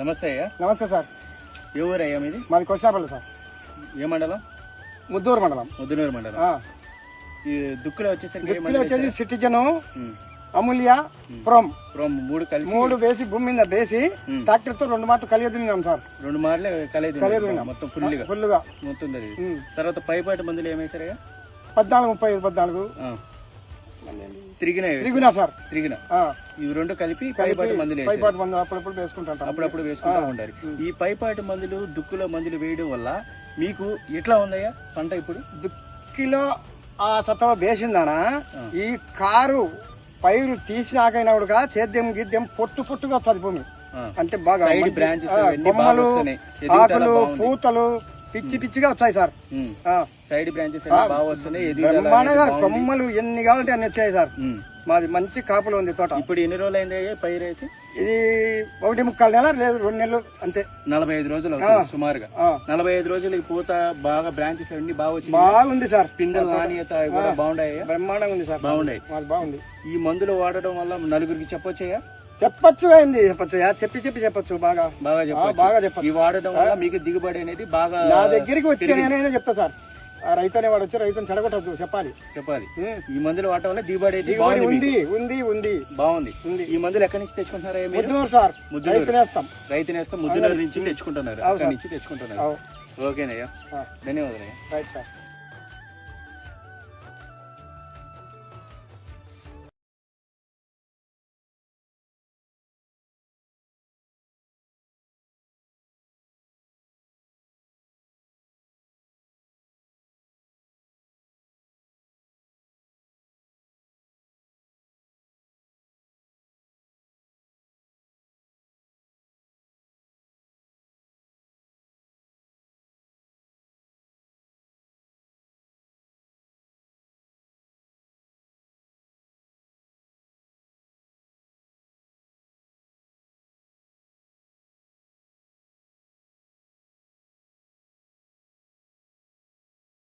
నమస్తే అయ్యా. నమస్తే సార్. ఏ ఊరు అయ్యా మీది? మాది కొచ్చాపల్లి సార్. ఏ మండలం? ముద్దూరు మండలం. ముద్దునూరు మండలం. ఆ. ఈ దుక్కులు వచ్చేసరికి ఏ దిక్కులు వచ్చేసి వేశారు? Citizen um. అమూల్య ప్రోమ్. ఇప్పుడు మూడు కలిసి మూడు వేసి భూమి మీద వేసి ఉమ్. ట్రాక్టర్తో రెండు మాటలు కలియదున్నాం సార్. రెండు మార్లు కలియదున్నాం. మొత్తం ఫుల్గా. ఫుల్గా. మొత్తం ఉమ్. తర్వాత పైపాటి మందులు ఏమేశారయ్యా? పద్నాలుగు ముప్పై ఐదు పద్నాలుగు. ఆ. తిరిగిన తిరిగినా సార్. తిరిగిన ఆ. ఇవి రెండు కలిపి పైపాటి మందులు పైపాటి అప్పుడప్పుడు వేసుకుంటాం అప్పుడప్పుడు వేసుకుంటా ఉండాలి. ఈ పైపాటి మందులు దుక్కుల మందులు వేయడం వల్ల మీకు ఎట్లా ఉందయ్యా పంట ఇప్పుడు? దుక్కిలో ఆ సత్తవ వేసిందానా? ఈ కారు పైరు తీసినాకైనా కూడా సేద్యం గిద్యం పొట్టు పొట్టుగా భూమి. ఆ. అంటే బాగా ఆకులు బాగుంది. పూతలు పిచ్చి పిచ్చిగా వస్తాయి సార్. సైడ్ బ్రాంచెస్ బాగా వస్తున్నాయి. కొమ్మలు ఎన్ని కావాలంటే అన్ని వచ్చాయి సార్. మాది మంచి కాపులు ఉంది తోట. ఇప్పుడు ఎన్ని రోజులు అయింది పైరేసి ఇది ఒకటి ముక్కాలు నెల లేదు రెండు నెలలు అంతే. నలభై ఐదు రోజులు సుమారుగా. నలభై ఐదు రోజులు పూత బాగా బ్రాంచెస్ అన్ని బాగా వచ్చింది బాగుంది సార్. పిందెల నాణ్యత కూడా బాగున్నాయి బ్రహ్మాండంగా ఉంది సార్. మాది బాగుంది. ఈ మందులు వాడడం వల్ల నలుగురికి చెప్పొచ్చయ్యా? చెప్పచ్చు అయింది చెప్పచ్చు. చెప్పి చెప్పి చెప్పచ్చు. బాగా. బాగా చెప్పొచ్చు. బాగా చెప్పచ్చు. ఈ వాడడం వల్ల మీకు దిగుబడి అనేది బాగా నా దగ్గరికి వచ్చి నేనైనా చెప్తా సార్. ఆ రైతు అనేవాడు వచ్చి రైతుని చెడగొట్టద్దు చెప్పాలి. చెప్పాలి. ఈ మందులు వాడటం వల్ల దిగుబడి దిగుబడి. ఉంది ఉంది ఉంది. బాగుంది. ఉంది. ఈ మందులు ఎక్కడి నుంచి తెచ్చుకుంటున్నారా ముద్దునూరు సార్. ముద్దునూరు. రైతునేస్తాం రైతు నేస్తం ముద్దునూరు నుంచి తెచ్చుకుంటున్నారు. అక్కడి. నుంచి తెచ్చుకుంటున్నారు. ఓకేనయ్యా. ఆ, ధన్యవాదాలయ్యా. Right sir.